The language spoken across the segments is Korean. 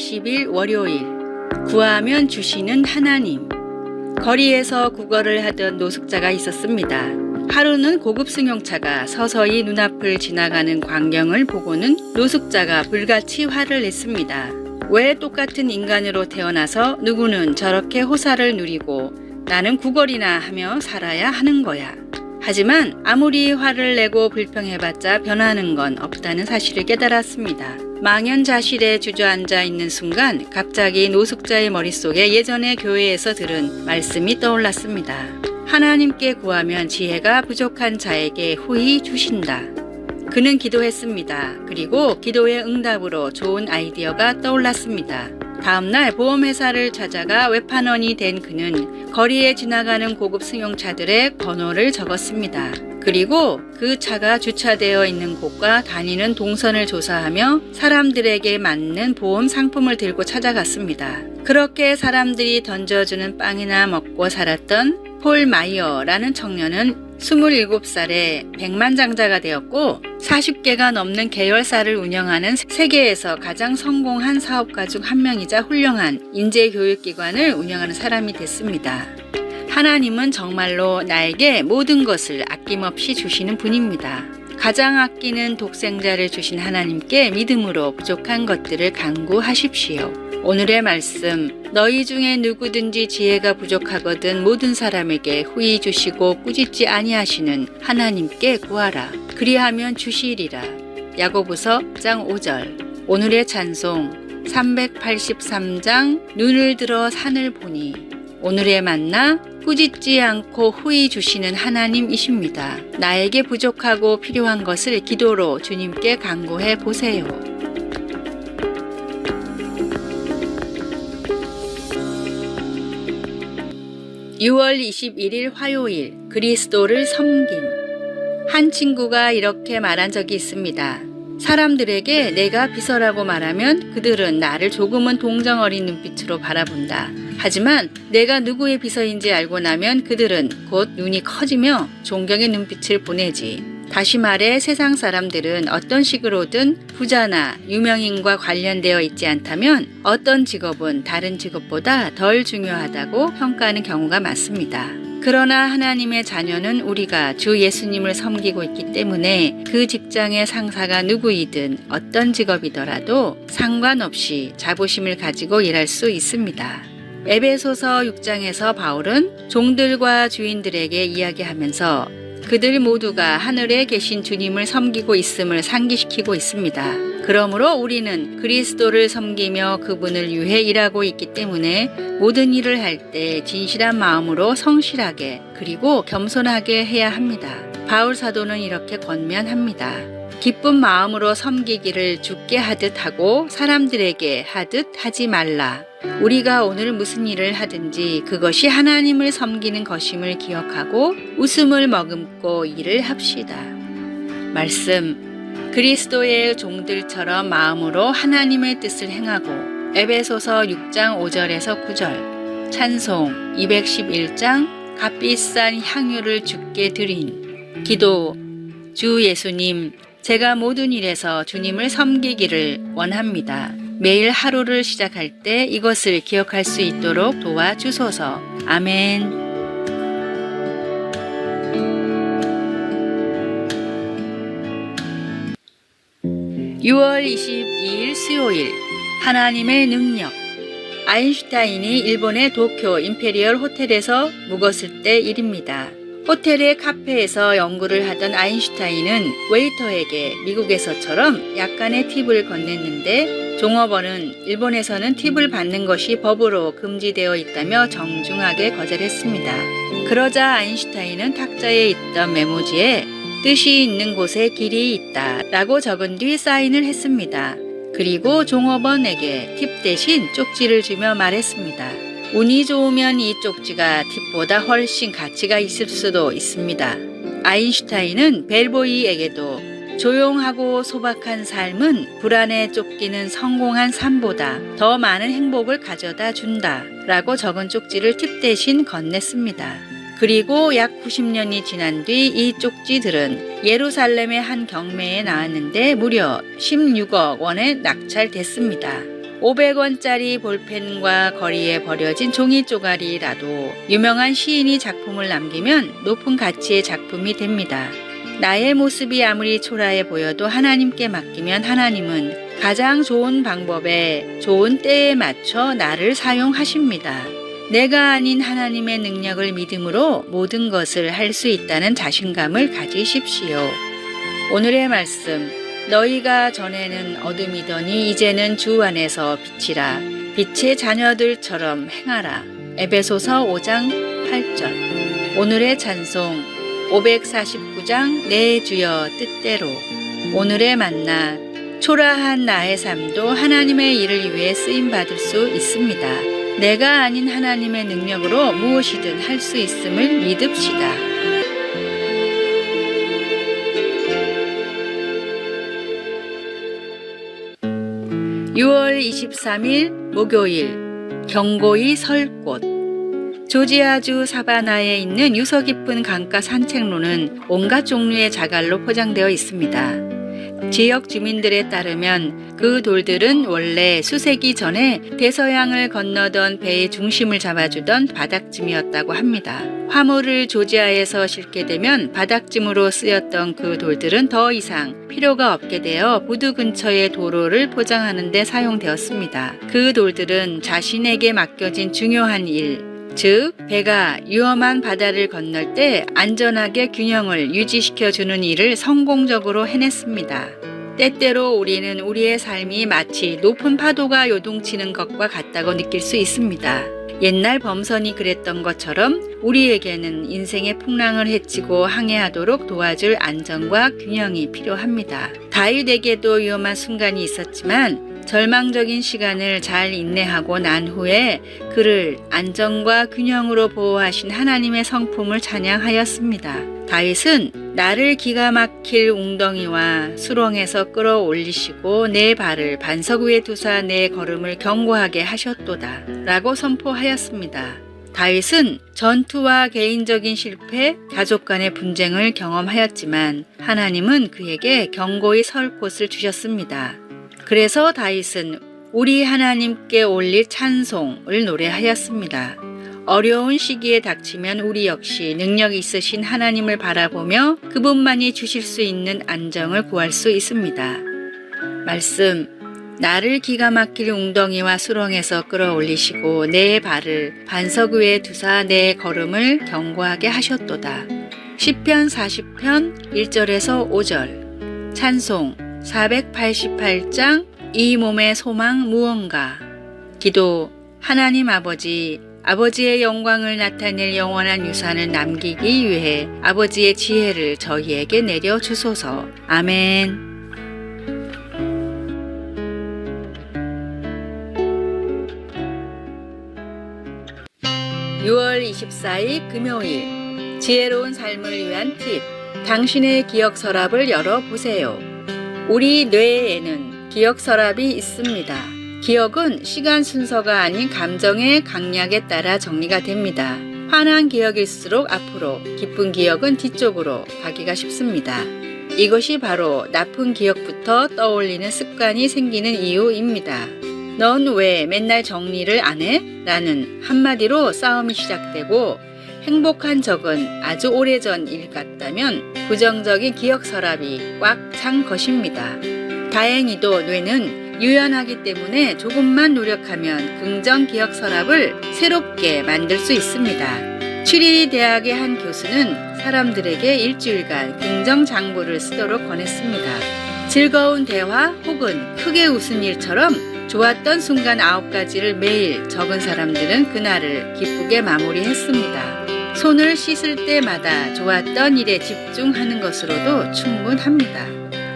6월 20일 월요일 구하면 주시는 하나님 거리에서 구걸을 하던 노숙자가 있었습니다. 하루는 고급 승용차가 서서히 눈앞을 지나가는 광경을 보고는 노숙자가 불같이 화를 냈습니다. 왜 똑같은 인간으로 태어나서 누구는 저렇게 호사를 누리고 나는 구걸이나 하며 살아야 하는 거야. 하지만 아무리 화를 내고 불평해봤자 변하는 건 없다는 사실을 깨달았습니다. 망연자실에 주저앉아 있는 순간 갑자기 노숙자의 머릿속에 예전에 교회에서 들은 말씀이 떠올랐습니다. 하나님께 구하면 지혜가 부족한 자에게 후히 주신다. 그는 기도했습니다. 그리고 기도의 응답으로 좋은 아이디어가 떠올랐습니다. 다음날 보험회사를 찾아가 외판원이 된 그는 거리에 지나가는 고급 승용차들의 번호를 적었습니다. 그리고 그 차가 주차되어 있는 곳과 다니는 동선을 조사하며 사람들에게 맞는 보험 상품을 들고 찾아갔습니다. 그렇게 사람들이 던져주는 빵이나 먹고 살았던 폴 마이어라는 청년은 27살에 백만장자가 되었고 40개가 넘는 계열사를 운영하는 세계에서 가장 성공한 사업가 중 한 명이자 훌륭한 인재교육기관을 운영하는 사람이 됐습니다. 하나님은 정말로 나에게 모든 것을 아낌없이 주시는 분입니다. 가장 아끼는 독생자를 주신 하나님께 믿음으로 부족한 것들을 간구하십시오. 오늘의 말씀, 너희 중에 누구든지 지혜가 부족하거든 모든 사람에게 후히 주시고 꾸짖지 아니하시는 하나님께 구하라. 그리하면 주시리라. 야고보서 1장 5절. 오늘의 찬송 383장 눈을 들어 산을 보니 오늘의 만나 꾸짖지 않고 후히 주시는 하나님이십니다. 나에게 부족하고 필요한 것을 기도로 주님께 간구해 보세요. (6월 21일) 화요일 그리스도를 섬김 한 친구가 이렇게 말한 적이 있습니다. 사람들에게 내가 비서라고 말하면 그들은 나를 조금은 동정 어린 눈빛으로 바라본다. 하지만 내가 누구의 비서인지 알고 나면 그들은 곧 눈이 커지며 존경의 눈빛을 보내지. 다시 말해 세상 사람들은 어떤 식으로든 부자나 유명인과 관련되어 있지 않다면 어떤 직업은 다른 직업보다 덜 중요하다고 평가하는 경우가 많습니다. 그러나 하나님의 자녀는 우리가 주 예수님을 섬기고 있기 때문에 그 직장의 상사가 누구이든 어떤 직업이더라도 상관없이 자부심을 가지고 일할 수 있습니다. 에베소서 6장에서 바울은 종들과 주인들에게 이야기하면서 그들 모두가 하늘에 계신 주님을 섬기고 있음을 상기시키고 있습니다. 그러므로 우리는 그리스도를 섬기며 그분을 위해 일하고 있기 때문에 모든 일을 할 때 진실한 마음으로 성실하게 그리고 겸손하게 해야 합니다. 바울 사도는 이렇게 권면합니다. 기쁜 마음으로 섬기기를 죽게 하듯 하고 사람들에게 하듯 하지 말라. 우리가 오늘 무슨 일을 하든지 그것이 하나님을 섬기는 것임을 기억하고 웃음을 머금고 일을 합시다. 말씀 그리스도의 종들처럼 마음으로 하나님의 뜻을 행하고 에베소서 6장 5절에서 9절 찬송 211장 값비싼 향유를 주께 드린 기도 주 예수님 제가 모든 일에서 주님을 섬기기를 원합니다. 매일 하루를 시작할 때 이것을 기억할 수 있도록 도와주소서. 아멘. 6월 22일 수요일 하나님의 능력 아인슈타인이 일본의 도쿄 임페리얼 호텔에서 묵었을 때 일입니다. 호텔의 카페에서 연구를 하던 아인슈타인은 웨이터에게 미국에서처럼 약간의 팁을 건넸는데 종업원은 일본에서는 팁을 받는 것이 법으로 금지되어 있다며 정중하게 거절했습니다. 그러자 아인슈타인은 탁자에 있던 메모지에 뜻이 있는 곳에 길이 있다 라고 적은 뒤 사인을 했습니다. 그리고 종업원에게 팁 대신 쪽지를 주며 말했습니다. 운이 좋으면 이 쪽지가 팁보다 훨씬 가치가 있을 수도 있습니다. 아인슈타인은 벨보이에게도 조용하고 소박한 삶은 불안에 쫓기는 성공한 삶보다 더 많은 행복을 가져다 준다 라고 적은 쪽지를 팁 대신 건넸습니다. 그리고 약 90년이 지난 뒤 이 쪽지들은 예루살렘의 한 경매에 나왔는데 무려 16억 원에 낙찰됐습니다. 500원짜리 볼펜과 거리에 버려진 종이 쪼가리라도 유명한 시인이 작품을 남기면 높은 가치의 작품이 됩니다. 나의 모습이 아무리 초라해 보여도 하나님께 맡기면 하나님은 가장 좋은 방법에 좋은 때에 맞춰 나를 사용하십니다. 내가 아닌 하나님의 능력을 믿음으로 모든 것을 할 수 있다는 자신감을 가지십시오. 오늘의 말씀 너희가 전에는 어둠이더니 이제는 주 안에서 빛이라 빛의 자녀들처럼 행하라. 에베소서 5장 8절. 오늘의 찬송 549장 내 주여 뜻대로 오늘의 만나 초라한 나의 삶도 하나님의 일을 위해 쓰임 받을 수 있습니다. 내가 아닌 하나님의 능력으로 무엇이든 할 수 있음을 믿읍시다. 6월 23일 목요일 경고히 설곳 조지아주 사바나에 있는 유서 깊은 강가 산책로는 온갖 종류의 자갈로 포장되어 있습니다. 지역 주민들에 따르면 그 돌들은 원래 수세기 전에 대서양을 건너던 배의 중심을 잡아주던 바닥짐이었다고 합니다. 화물을 조지아에서 싣게 되면 바닥짐으로 쓰였던 그 돌들은 더 이상 필요가 없게 되어 부두 근처의 도로를 포장하는 데 사용되었습니다. 그 돌들은 자신에게 맡겨진 중요한 일, 즉, 배가 위험한 바다를 건널 때 안전하게 균형을 유지시켜 주는 일을 성공적으로 해냈습니다. 때때로 우리는 우리의 삶이 마치 높은 파도가 요동치는 것과 같다고 느낄 수 있습니다. 옛날 범선이 그랬던 것처럼 우리에게는 인생의 풍랑을 헤치고 항해하도록 도와줄 안정과 균형이 필요합니다. 다윗에게도 위험한 순간이 있었지만 절망적인 시간을 잘 인내하고 난 후에 그를 안정과 균형으로 보호하신 하나님의 성품을 찬양하였습니다. 다윗은 나를 기가 막힐 웅덩이와 수렁에서 끌어올리시고 내 발을 반석 위에 두사 내 걸음을 견고하게 하셨도다 라고 선포하였습니다. 다윗은 전투와 개인적인 실패, 가족 간의 분쟁을 경험하였지만 하나님은 그에게 경고히 설 곳을 주셨습니다. 그래서 다윗은 우리 하나님께 올릴 찬송을 노래하였습니다. 어려운 시기에 닥치면 우리 역시 능력 있으신 하나님을 바라보며 그분만이 주실 수 있는 안정을 구할 수 있습니다. 말씀 나를 기가 막힐 웅덩이와 수렁에서 끌어올리시고 내 발을 반석 위에 두사 내 걸음을 견고하게 하셨도다. 10편 40편 1절에서 5절 찬송 488장 이 몸의 소망 무언가 기도 하나님 아버지 아버지의 영광을 나타낼 영원한 유산을 남기기 위해 아버지의 지혜를 저희에게 내려 주소서. 아멘. 6월 24일 금요일 지혜로운 삶을 위한 팁 당신의 기억 서랍을 열어 보세요. 우리 뇌에는 기억 서랍이 있습니다. 기억은 시간 순서가 아닌 감정의 강약에 따라 정리가 됩니다. 화난 기억일수록 앞으로, 기쁜 기억은 뒤쪽으로 가기가 쉽습니다. 이것이 바로 나쁜 기억부터 떠올리는 습관이 생기는 이유입니다. 넌 왜 맨날 정리를 안 해? 라는 한마디로 싸움이 시작되고 행복한 적은 아주 오래전 일 같다면 부정적인 기억 서랍이 꽉 찬 것입니다. 다행히도 뇌는 유연하기 때문에 조금만 노력하면 긍정 기억 서랍을 새롭게 만들 수 있습니다. 추리리 대학의 한 교수는 사람들에게 일주일간 긍정 장부를 쓰도록 권했습니다. 즐거운 대화 혹은 크게 웃은 일처럼 좋았던 순간 아홉 가지를 매일 적은 사람들은 그날을 기쁘게 마무리했습니다. 손을 씻을 때마다 좋았던 일에 집중하는 것으로도 충분합니다.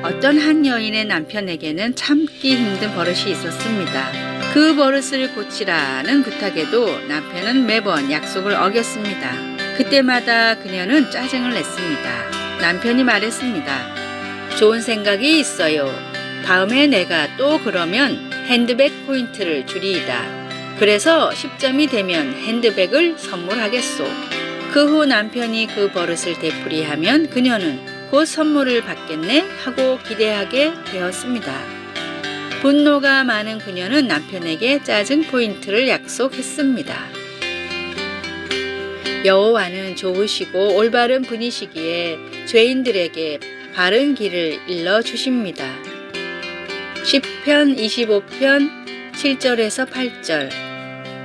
어떤 한 여인의 남편에게는 참기 힘든 버릇이 있었습니다. 그 버릇을 고치라는 부탁에도 남편은 매번 약속을 어겼습니다. 그때마다 그녀는 짜증을 냈습니다. 남편이 말했습니다. 좋은 생각이 있어요. 다음에 내가 또 그러면 핸드백 포인트를 줄이다. 그래서 10점이 되면 핸드백을 선물하겠소. 그 후 남편이 그 버릇을 되풀이하면 그녀는 곧 선물을 받겠네 하고 기대하게 되었습니다. 분노가 많은 그녀는 남편에게 짜증 포인트를 약속했습니다. 여호와는 좋으시고 올바른 분이시기에 죄인들에게 바른 길을 일러 주십니다. 10편 25편 7절에서 8절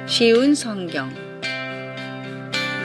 쉬운 성경